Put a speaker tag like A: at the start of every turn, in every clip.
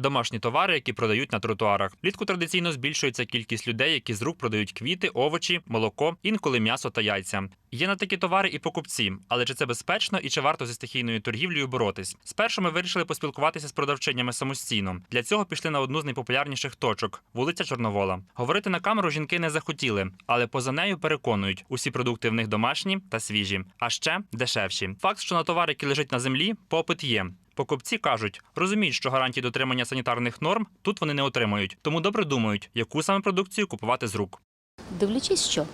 A: домашні товари, які продають на тротуарах. Влітку традиційно збільшується кількість людей, які з рук продають квіти, овочі, молоко, інколи м'ясо та яйця. Є на такі товари і покупці, але чи це безпечно і чи варто зі стихійною торгівлею боротись? Спершу ми вирішили поспілкуватися з продавчинями самостійно. Для цього пішли на одну з найпопулярніших точок вулиця Чорновола. Говорити на камеру жінки не захотіли, але поза нею переконують, усі продукти в них домашні та свіжі, а ще дешевші. Факт, що на товар, який лежить на землі, попит є. Покупці кажуть, розуміють, що гарантії дотримання санітарних норм тут вони не отримують, тому добре думають, яку саме продукцію купувати з рук.
B: Дивлячись, що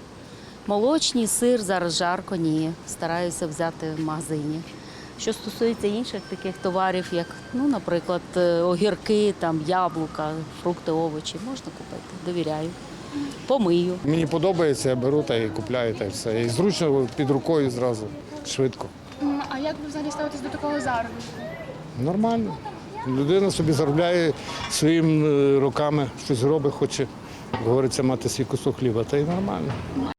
B: молочні, сир зараз жарко, ні. Стараюся взяти в магазині. Що стосується інших таких товарів, як, ну, наприклад, е, огірки, там, яблука, фрукти, овочі, можна купити, довіряю. Помию.
C: Мені подобається, я беру та і купляю та й все. І зручно під рукою зразу, швидко.
D: А як ви взагалі ставитесь до такого заробітку?
C: Нормально. Людина собі заробляє своїми е, руками, щось робить, хоче, говориться, мати свій кусок хліба, та й нормально.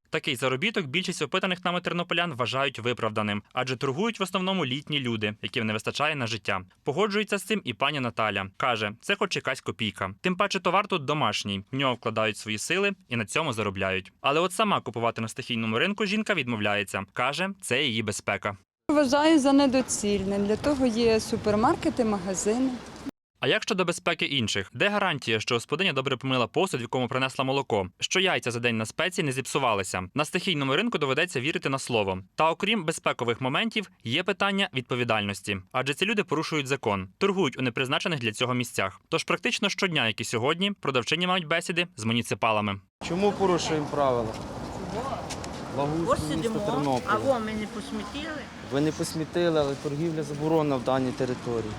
A: Такий заробіток більшість опитаних нами тернополян вважають виправданим, адже торгують в основному літні люди, яким не вистачає на життя. Погоджується з цим і пані Наталя. каже, це хоч якась копійка. Тим паче товар тут домашній, в нього вкладають свої сили і на цьому заробляють. Але от сама купувати на стихійному ринку жінка відмовляється. каже, це її безпека.
E: Вважаю за недоцільним. Для того є супермаркети, магазини.
A: А як щодо безпеки інших, де гарантія, що господиня добре помила посуд, в якому принесла молоко, що яйця за день на спеці не зіпсувалися? На стихійному ринку доведеться вірити на слово. Та окрім безпекових моментів, є питання відповідальності, адже ці люди порушують закон, торгують у непризначених для цього місцях. Тож практично щодня, як і сьогодні, продавчині мають бесіди з муніципалами.
F: Чому порушуємо правила?
G: Ось
F: Благоустрій міста
G: сидимо, а
F: Тернополя.
G: во ми не посмітили.
F: Ви не посмітили, але торгівля заборонена в даній території.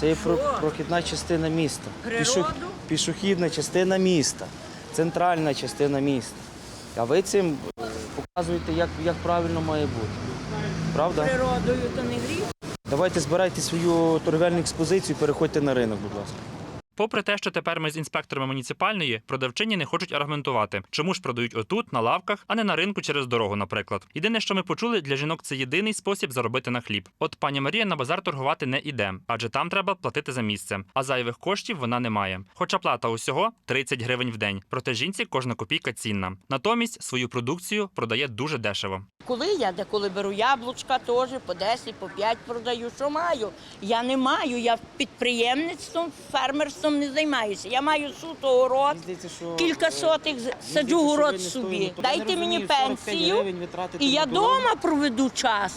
F: Це є про-
G: Що?
F: прохідна частина міста.
G: Природу?
F: Пішохідна частина міста, центральна частина міста. А ви цим е, показуєте, як, як правильно має бути. Правда?
G: Природою то не гріх.
F: Давайте збирайте свою торгівельну експозицію і переходьте на ринок, будь ласка.
A: Попри те, що тепер ми з інспекторами муніципальної, продавчині не хочуть аргументувати, чому ж продають отут, на лавках, а не на ринку через дорогу, наприклад. Єдине, що ми почули, для жінок це єдиний спосіб заробити на хліб. От пані Марія на базар торгувати не іде, адже там треба платити за місце. А зайвих коштів вона не має. Хоча плата усього 30 гривень в день. Проте жінці кожна копійка цінна. Натомість свою продукцію продає дуже дешево.
G: Коли я деколи беру яблучка, теж по 10, по 5 продаю. Що маю? Я не маю, я підприємництвом, фермерством не займаюся. Я маю суто город. Кілька
F: е,
G: сотих саджу город собі.
F: Тобто,
G: Дайте мені пенсію, І я вдома проведу час.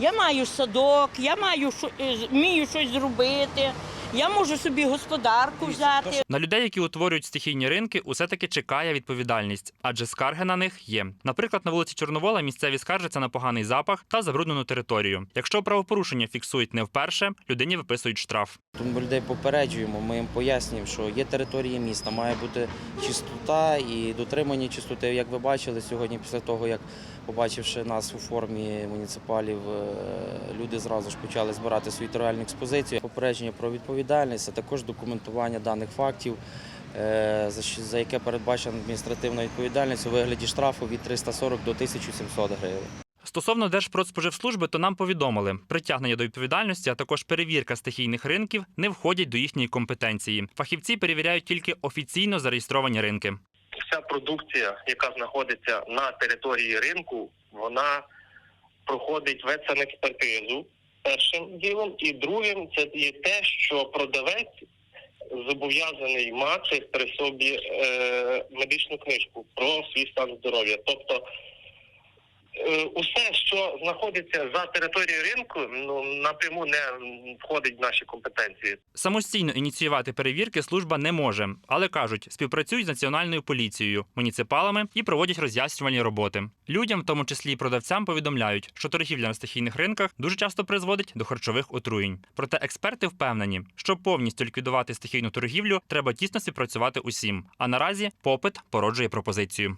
G: Я маю садок, я маю е, вмію щось зробити. Я можу собі господарку взяти.
A: На людей, які утворюють стихійні ринки, усе таки чекає відповідальність, адже скарги на них є. Наприклад, на вулиці Чорновола місцеві скаржаться на поганий запах та забруднену територію. Якщо правопорушення фіксують не вперше, людині виписують штраф.
F: Тому ми людей попереджуємо, ми їм пояснюємо, що є територія міста, має бути чистота і дотримання чистоти. Як ви бачили сьогодні, після того, як побачивши нас у формі муніципалів, е, люди зразу ж почали збирати свою торгівельну експозицію. Попередження про відповідальність, а також документування даних фактів, е, за яке передбачена адміністративна відповідальність у вигляді штрафу від 340 до 1700 гривень.
A: Стосовно Держпродспоживслужби, то нам повідомили, притягнення до відповідальності, а також перевірка стихійних ринків не входять до їхньої компетенції. Фахівці перевіряють тільки офіційно зареєстровані ринки.
H: Вся продукція, яка знаходиться на території ринку, вона проходить ветсанекспертизу першим ділом, і другим це є те, що продавець зобов'язаний мати при собі е, медичну книжку про свій стан здоров'я. Тобто усе, що знаходиться за територією ринку, ну напряму не входить в наші компетенції.
A: Самостійно ініціювати перевірки служба не може, але кажуть, співпрацюють з національною поліцією, муніципалами і проводять роз'яснювальні роботи. Людям, в тому числі і продавцям, повідомляють, що торгівля на стихійних ринках дуже часто призводить до харчових отруєнь. Проте експерти впевнені, що повністю ліквідувати стихійну торгівлю треба тісно співпрацювати усім. А наразі попит породжує пропозицію.